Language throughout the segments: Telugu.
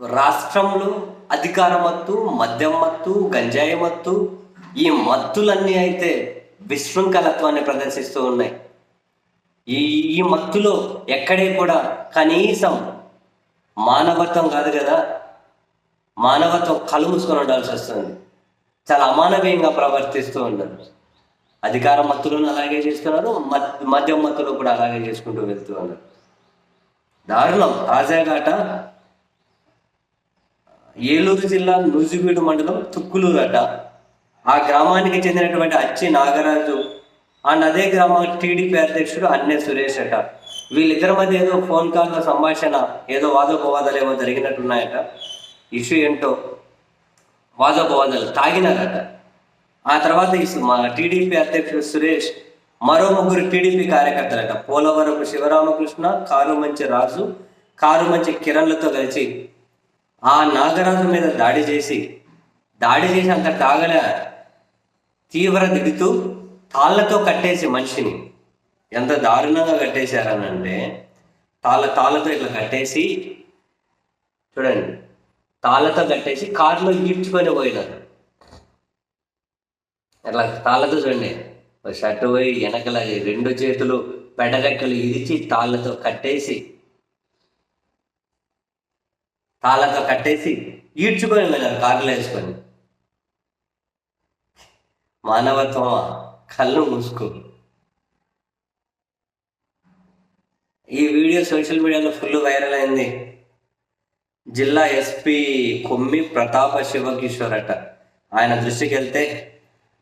రాష్ట్రంలో అధికార మత్తు మద్యం మత్తు గంజాయి మత్తు ఈ మత్తులన్నీ అయితే విశృంఖలత్వాన్ని ప్రదర్శిస్తూ ఉన్నాయి. ఈ ఈ మత్తులో ఎక్కడే కూడా కనీసం మానవత్వం కాదు కదా. మానవత్వం కలుముసుకొని ఉండాల్సి వస్తుంది. చాలా అమానవీయంగా ప్రవర్తిస్తూ ఉన్నారు అధికార మత్తులను అలాగే చేస్తున్నారు మద్యం మత్తులు కూడా అలాగే చేసుకుంటూ వెళ్తూ ఉన్నారు. దారుణం. రాజాఘాట ఏలూరు జిల్లా నూజివీడు మండలం తుక్కులూరు అట ఆ గ్రామానికి చెందినటువంటి అచ్చి నాగరాజు అండ్ అదే గ్రామం టీడీపీ అధ్యక్షుడు అన్నే సురేష్ అట. వీళ్ళిద్దరి మధ్య ఏదో ఫోన్ కాల్లో సంభాషణ ఏదో వాదోపవాదాలు ఏమో జరిగినట్టున్నాయట. ఇష్యూ ఏంటో వాదోపవాదాలు తాగినారట. ఆ తర్వాత మా టీడీపీ అధ్యక్షుడు సురేష్ మరో ముగ్గురు టీడీపీ కార్యకర్తలట. పోలవరపు శివరామకృష్ణ కారుమంచి రాజు కారుమంచి కిరణ్లతో కలిసి ఆ నాగరాజు మీద దాడి చేసి దాడి చేసి అంత తాగలే తీవ్ర దిగుతూ తాళ్ళతో కట్టేసి మనిషిని. ఎంత దారుణంగా కట్టేశారనంటే తాళ్ళ తాళ్ళతో ఇట్లా కట్టేసి చూడండి తాళ్ళతో కట్టేసి కారులో ఈడ్చుకొని పోయినారు. అట్లా తాళ్ళతో చూడండి షర్టు పోయి వెనకల రెండు చేతులు పెడరెక్కలు ఇరిచి తాళ్ళతో కట్టేసి తాళంగా కట్టేసి ఈడ్చుకొని వెళ్ళారు కారులో వేసుకొని. మానవత్వమా? కళ్ళు మూసుకో. ఈ వీడియో సోషల్ మీడియాలో ఫుల్ వైరల్ అయింది. జిల్లా ఎస్పీ కొమ్మి ప్రతాప శివకిషోర్ అట. ఆయన దృష్టికి వెళ్తే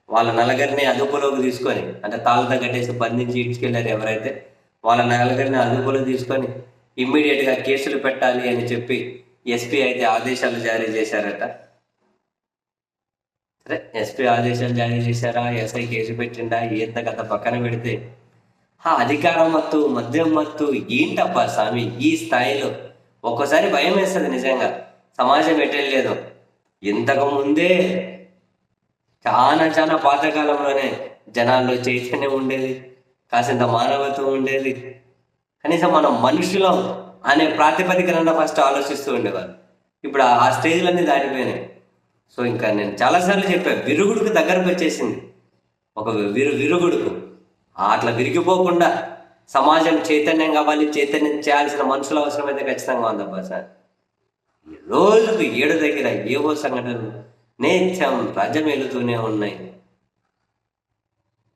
వాళ్ళ నలుగురిని అదుపులోకి తీసుకొని అంటే తాళతో కట్టేసి బంధించి ఇడ్చుకెళ్ళారు ఎవరైతే వాళ్ళ నలుగురిని అదుపులోకి తీసుకొని ఇమ్మీడియట్గా కేసులు పెట్టాలి అని చెప్పి ఎస్పీ అయితే ఆదేశాలు జారీ చేశారట. సరే ఎస్పీ ఆదేశాలు జారీ చేశారా? ఎస్ఐ కేసు పెట్టిండా? ఏంత కథ పక్కన పెడితే. ఆ అధికారం మత్తు మద్యం మత్తు ఏంటప్ప స్వామి ఈ స్థాయిలో ఒక్కోసారి భయం వేస్తుంది నిజంగా. సమాజం ఎట్టలేదు ఇంతకు ముందే చాలా చాలా పాతకాలంలోనే జనాల్లో చైతన్యం ఉండేది కాసింత మానవత్వం ఉండేది. కనీసం మనం మనుషులం అనే ప్రాతిపదికన ఫస్ట్ ఆలోచిస్తూ ఉండేవారు. ఇప్పుడు ఆ- స్టేజ్లన్నీ దాటిపోయినాయి. సో ఇంకా నేను చాలాసార్లు చెప్పాను విరుగుడుకు దగ్గరకు వచ్చేసింది. ఒక విరు విరుగుడుకు. అట్లా విరిగిపోకుండా సమాజం చైతన్యం కావాలి చైతన్యం చేయాల్సిన మనుషుల అవసరం అయితే ఖచ్చితంగా ఉందబ్బా సార్. రోజుకు ఏడు దగ్గర ఏవో సంఘటనలు నేత్యం రజమెలుతూనే ఉన్నాయి.